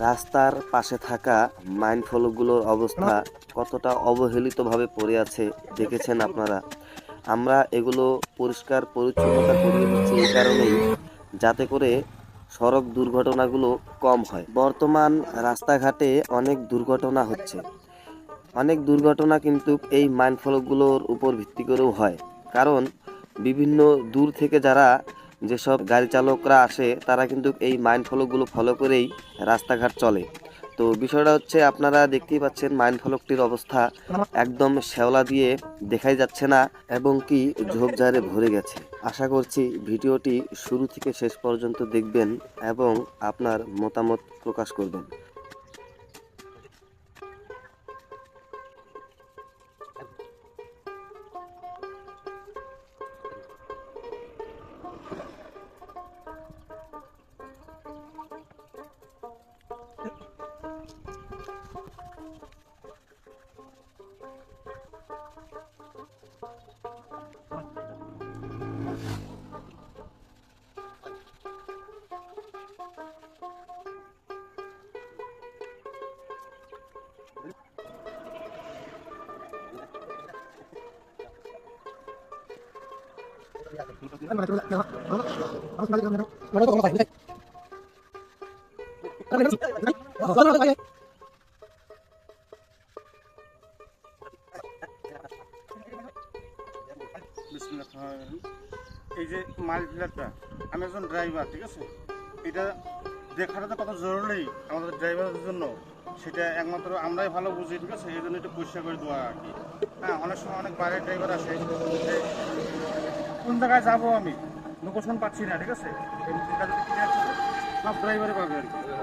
রাস্তার পাশে থাকা মাইন ফলকগুলোর অবস্থা কতটা অবহেলিতভাবে পড়ে আছে দেখেছেন আপনারা। আমরা এগুলো পরিষ্কার পরিচ্ছন্নতা করিয়ে দিচ্ছি এই কারণেই যাতে করে সড়ক দুর্ঘটনাগুলো কম হয়। বর্তমান রাস্তাঘাটে অনেক দুর্ঘটনা হচ্ছে। অনেক দুর্ঘটনা কিন্তু এই মাইন ফলকগুলোর উপর ভিত্তি করেও হয়। কারণ বিভিন্ন দূর থেকে যারা যেসব গাড়ি চালকরা আসে, তারা কিন্তু এই মাইন ফলকগুলো ফলো করেই রাস্তাঘাট চলে। তো বিষয়টা হচ্ছে, আপনারা দেখতেই পাচ্ছেন মাইন ফলকটির অবস্থা একদম শ্যাওলা দিয়ে দেখাই যাচ্ছে না এবং কি ঝোপঝাড়ে ভরে গেছে। আশা করছি ভিডিওটি শুরু থেকে শেষ পর্যন্ত দেখবেন এবং আপনার মতামত প্রকাশ করবেন। Kan mana coba? Nah, mana? Harus balik ke mana? Mana tuh kalau kayak ini? Kan ini. Kan ini. এই যে মাইল ফিলারটা আমি একজন ড্রাইভার ঠিক আছে? এটা দেখাটা তো কত জরুরি আমাদের ড্রাইভারের জন্য। সেটা একমাত্র আমরাই ভালো বুঝি, ঠিক আছে? এই জন্য একটু পরিষ্কার করে দেওয়া আর কি। হ্যাঁ অনেক সময় অনেক বাইরের ড্রাইভার আসে কোন জায়গায় যাব আমি? লোকেশন পাচ্ছি না, ঠিক আছে? সব ড্রাইভারে পাবে আর কি।